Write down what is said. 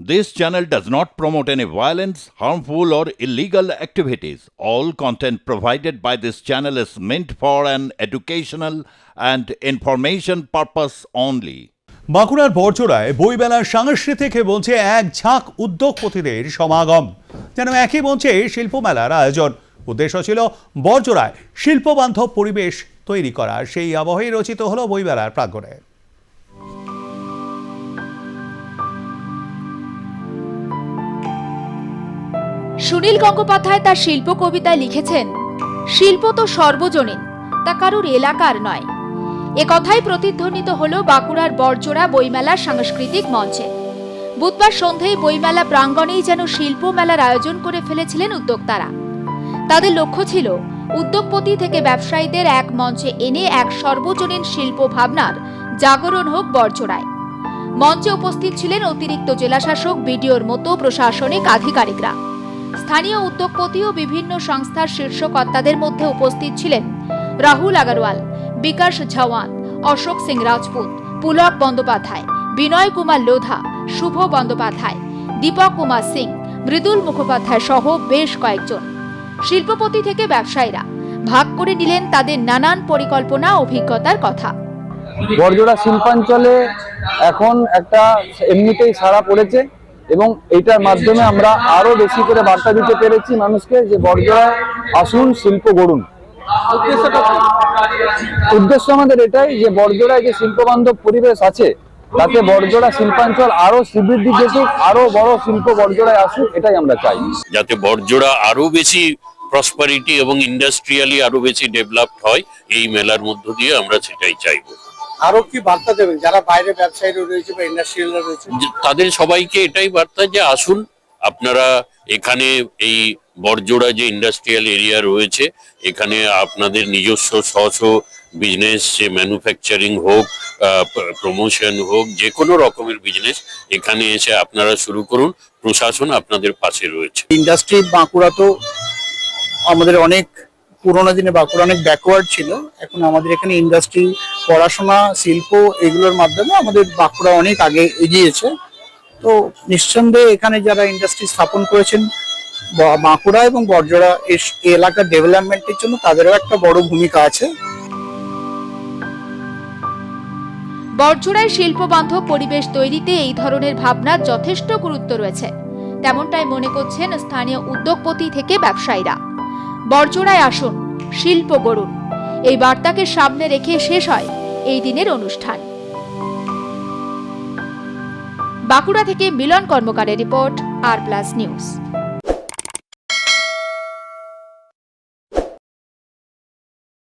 This channel does not promote any violence, harmful, or illegal activities. All content provided by this channel is meant for an educational and information purpose only. বাঁকুড়ার বরজোড়ায় বইমেলার সাংস্কৃতিক মঞ্চে এক ঝাঁক উদ্যোগপতিদের সমাগম যেন একই মঞ্চে শিল্পমেলার আয়োজন উদ্দেশ্য ছিল বরজোড়ায় শিল্পবান্ধব পরিবেশ তৈরি করা সেই আবহেই রচিত হলো বইমেলার প্রাঙ্গণে সুনীল গঙ্গোপাধ্যায় তার শিল্প কবিতায় লিখেছেন, শিল্প তো সর্বজনীন, তা কারুর এলাকার নয়। এ কথাই প্রতিধ্বনিত হল বাঁকুড়ার বরজোড়া বইমেলার সাংস্কৃতিক মঞ্চে। বুধবার সন্ধেয় বইমেলা প্রাঙ্গণেই যেন শিল্প মেলার আয়োজন করে ফেলেছিলেন উদ্যোক্তারা। তাদের লক্ষ্য ছিল উদ্যোগপতি থেকে ব্যবসায়ীদের এক মঞ্চে এনে এক সর্বজনীন শিল্প ভাবনার জাগরণ হোক বরজোড়ায় মঞ্চে উপস্থিত ছিলেন অতিরিক্ত জেলাশাসক, বিডিওর মতো প্রশাসনিক আধিকারিকরা। স্থানীয় উদ্যোগপতি ও বিভিন্ন সংস্থার শীর্ষ কর্তাদের মধ্যে উপস্থিত ছিলেন রাহুল আগরওয়াল, বিকাশ ঝাওয়ান অশোক সিং রাজপুত, পুলক বন্দ্যোপাধ্যায়, বিনয় কুমার লোধা, শুভ বন্দ্যোপাধ্যায়, দীপক কুমার সিং, মৃদুল মুখোপাধ্যায় সহ বেশ কয়েকজন। শিল্পপতি থেকে ব্যবসায়ীরা ভাগ করে নিলেন তাদের নানান পরিকল্পনা অভিজ্ঞতার কথা। বরজোড়া শিল্পাঞ্চলে এখন একটা এমনিতেই সারা পড়েছে। এবং এইটার মাধ্যমে আমরা আরও বেশি করে বার্তা দিতে পেরেছি মানুষকে যে বর্জরা আসুন, শিল্প গড়ুন। উদ্দেশ্য আমাদের এটাই যে বরজোড়ায় যে শিল্পবান্ধব পরিবেশ আছে, তাতে বর্জরা শিল্পাঞ্চল আরও শ্রীবৃদ্ধি যেতুক আরও বড় শিল্প বরজোড়ায় আসুক, এটাই আমরা চাই। যাতে বড়জোড়া আরও বেশি প্রসপারিটি এবং ইন্ডাস্ট্রিয়ালি আরও বেশি ডেভেলপড হয়, এই মেলার মধ্য দিয়ে আমরা সেটাই চাইব। আরও কি বার্তা দেবেন? যারা বাইরে ব্যবসায়ীরা রয়েছে বা ইন্ডাস্ট্রিয়ালরা রয়েছে। তাদের সবাইকে এটাই বার্তা যে আসুন আপনারা এখানে এই বড়জোড়া যে ইন্ডাস্ট্রিয়াল এরিয়া রয়েছে এখানে আপনাদের নিজস্ব স্ব বিজনেস যে ম্যানুফ্যাকচারিং হোক প্রমোশন হোক যে কোনো রকমের বিজনেস এখানে এসে আপনারা শুরু করুন প্রশাসন আপনাদের পাশে রয়েছে। ইন্ডাস্ট্রি বাঁকুড়া তো আমাদের অনেক পুরোনো দিনে বাঁকুড়া অনেক ব্যাকওয়ার্ড ছিল। এখন আমাদের এখানে ইন্ডাস্ট্রি পড়াশোনা, শিল্প এগুলোর মাধ্যমে আমাদের বাঁকুড়া অনেক আগে এগিয়েছে। তো নিঃসন্দেহে এখানে যারা ইন্ডাস্ট্রি স্থাপন করেছেন বাঁকুড়া এবং বরজোড়া এস- এলাকার ডেভেলপমেন্টের জন্য তাদেরও একটা বড় ভূমিকা আছে। বরজোড়ায় শিল্পবান্ধব পরিবেশ তৈরিতে এই ধরনের ভাবনার যথেষ্ট গুরুত্ব রয়েছে। তেমনটাই মনে করছেন স্থানীয় উদ্যোগপতি থেকে ব্যবসায়ীরা। বরজোড়ায় আসুন, শিল্প গড়ুন। এই বার্তাকে সামনে রেখে শেষ হয় এই দিনের অনুষ্ঠান। বাঁকুড়া থেকে মিলন কর্মকারের রিপোর্ট আর প্লাস নিউজ।